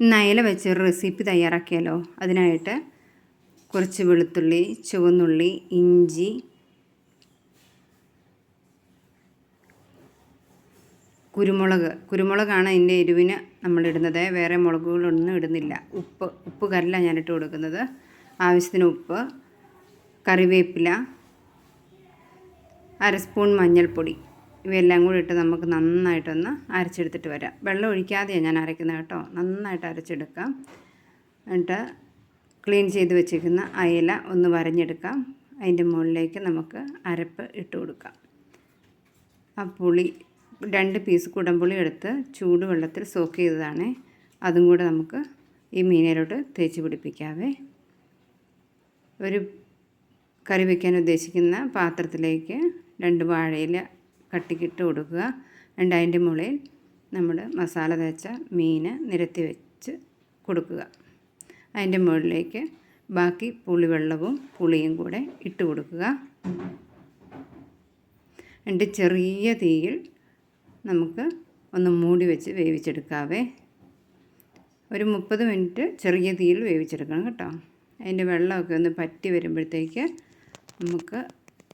നയല വെച്ചൊരു റെസിപ്പി തയ്യാറാക്കിയാലോ? അതിനായിട്ട് കുറച്ച് വെളുത്തുള്ളി ചുവന്നുള്ളി ഇഞ്ചി കുരുമുളക്. കുരുമുളകാണ് അതിന്റെ എരിവിന് നമ്മളിടുന്നത് വേറെ മുളകുകളൊന്നും ഇടുന്നില്ല. ഉപ്പ് ഉപ്പ് കല്ല ഞാനിട്ട് കൊടുക്കുന്നത്. ആവശ്യത്തിന് ഉപ്പ് കറിവേപ്പില അര സ്പൂൺ മഞ്ഞൾപ്പൊടി. ഇവയെല്ലാം കൂടി ഇട്ട് നമുക്ക് നന്നായിട്ടൊന്ന് അരച്ചെടുത്തിട്ട് വരാം. വെള്ളം ഒഴിക്കാതെയാണ് ഞാൻ അരയ്ക്കുന്നത് കേട്ടോ. നന്നായിട്ട് അരച്ചെടുക്കാം. എന്നിട്ട് ക്ലീൻ ചെയ്ത് വെച്ചിരിക്കുന്ന അയല ഒന്ന് വരഞ്ഞെടുക്കാം. അതിന്റെ മുകളിലേക്ക് നമുക്ക് അരപ്പ് ഇട്ട് കൊടുക്കാം. ആ പുളി രണ്ട് പീസ് കുടംപുളി എടുത്ത് ചൂടുവെള്ളത്തിൽ സോക്ക് ചെയ്തതാണ്. അതും കൂടെ നമുക്ക് ഈ മീനിലോട്ട് തേച്ച് പിടിപ്പിക്കാവേ. ഒരു കറി വയ്ക്കാൻ ഉദ്ദേശിക്കുന്ന പാത്രത്തിലേക്ക് രണ്ട് വാഴയില കട്ടിക്കിട്ട് കൊടുക്കുക. എന്നിട്ട് അതിന്റെ മുകളിൽ നമ്മൾ മസാല തേച്ച മീൻ നിരത്തി വെച്ച് കൊടുക്കുക. അതിന്റെ മുകളിലേക്ക് ബാക്കി പുളിവെള്ളവും പുളിയും കൂടെ ഇട്ട് കൊടുക്കുക. എന്നിട്ട് ചെറിയ തീയിൽ നമുക്ക് ഒന്ന് മൂടി വെച്ച് വേവിച്ചെടുക്കാവേ. ഒരു മുപ്പത് മിനിറ്റ് ചെറിയ തീയിൽ വേവിച്ചെടുക്കണം കേട്ടോ. അതിന്റെ വെള്ളമൊക്കെ ഒന്ന് പറ്റി വരുമ്പോഴത്തേക്ക് നമുക്ക്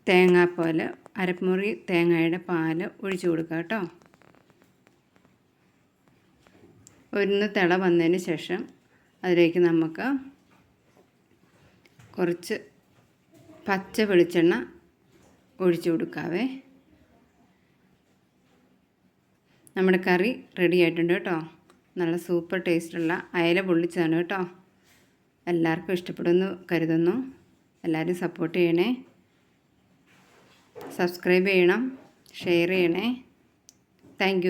തേങ്ങാപ്പാൽ അരമുറി തേങ്ങയുടെ പാൽ ഒഴിച്ചു കൊടുക്കുക കേട്ടോ. ഒന്ന് തിള വന്നതിന് ശേഷം അതിലേക്ക് നമുക്ക് കുറച്ച് പച്ച വെളിച്ചെണ്ണ ഒഴിച്ചു കൊടുക്കാവേ. നമ്മുടെ കറി റെഡി ആയിട്ടുണ്ട് കേട്ടോ. നല്ല സൂപ്പർ ടേസ്റ്റുള്ള അയല പൊള്ളിച്ചതാണ് കേട്ടോ. എല്ലാവർക്കും ഇഷ്ടപ്പെടുന്നു കരുതുന്നു. എല്ലാവരും സപ്പോർട്ട് ചെയ്യണേ. സബ്സ്ക്രൈബ് ചെയ്യണം ഷെയർ ചെയ്യണേ. താങ്ക്